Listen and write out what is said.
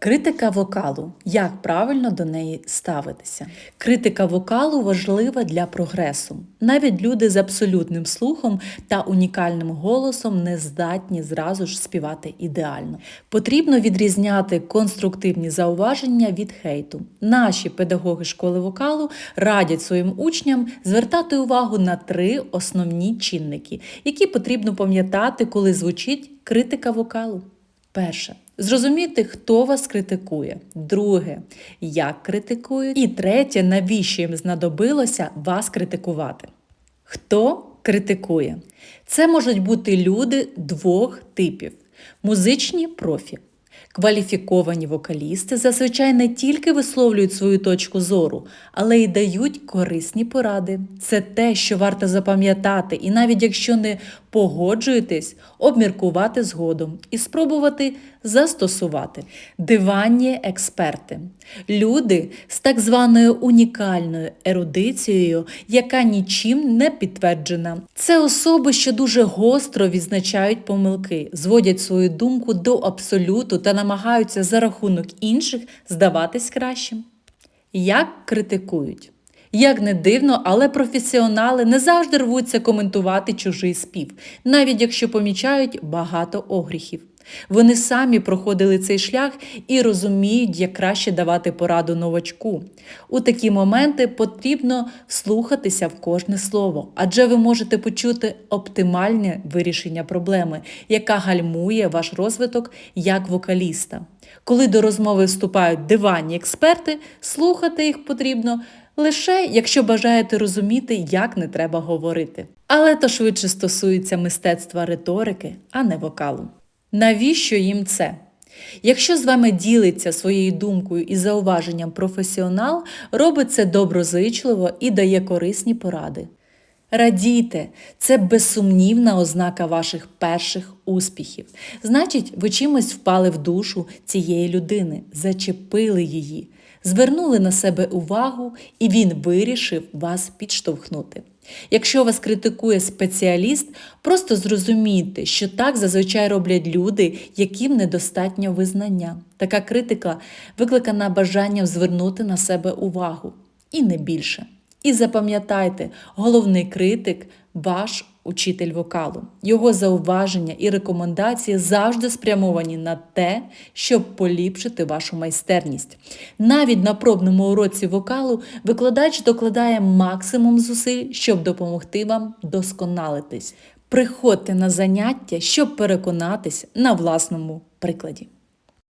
Критика вокалу. Як правильно до неї ставитися? Критика вокалу важлива для прогресу. Навіть люди з абсолютним слухом та унікальним голосом не здатні зразу ж співати ідеально. Потрібно відрізняти конструктивні зауваження від хейту. Наші педагоги школи вокалу радять своїм учням звертати увагу на три основні чинники, які потрібно пам'ятати, коли звучить критика вокалу. Перше. Зрозуміти, хто вас критикує. Друге, як критикують. І третє, навіщо їм знадобилося вас критикувати. Хто критикує? Це можуть бути люди двох типів: музичні профі. Кваліфіковані вокалісти зазвичай не тільки висловлюють свою точку зору, але й дають корисні поради. Це те, що варто запам'ятати, і навіть якщо не погоджуєтесь, обміркувати згодом і спробувати застосувати. Диванні експерти люди з так званою унікальною ерудицією, яка нічим не підтверджена. Це особи, що дуже гостро відзначають помилки, зводять свою думку до абсолюту та намагаються за рахунок інших здаватись кращим. Як критикують? Як не дивно, але професіонали не завжди рвуться коментувати чужий спів, навіть якщо помічають багато огріхів. Вони самі проходили цей шлях і розуміють, як краще давати пораду новачку. У такі моменти потрібно вслухатися в кожне слово, адже ви можете почути оптимальне вирішення проблеми, яка гальмує ваш розвиток як вокаліста. Коли до розмови вступають диванні експерти, слухати їх потрібно лише якщо бажаєте розуміти, як не треба говорити. Але то швидше стосується мистецтва риторики, а не вокалу. Навіщо їм це? Якщо з вами ділиться своєю думкою і зауваженням професіонал, робить це доброзичливо і дає корисні поради. Радійте, це безсумнівна ознака ваших перших успіхів. Значить, ви чимось впали в душу цієї людини, зачепили її, звернули на себе увагу, і він вирішив вас підштовхнути. Якщо вас критикує спеціаліст, просто зрозумійте, що так зазвичай роблять люди, яким недостатньо визнання. Така критика викликана бажанням звернути на себе увагу і не більше. І запам'ятайте, головний критик ваш учитель вокалу. Його зауваження і рекомендації завжди спрямовані на те, щоб поліпшити вашу майстерність. Навіть на пробному уроці вокалу викладач докладає максимум зусиль, щоб допомогти вам досконалитись. Приходьте на заняття, щоб переконатись на власному прикладі.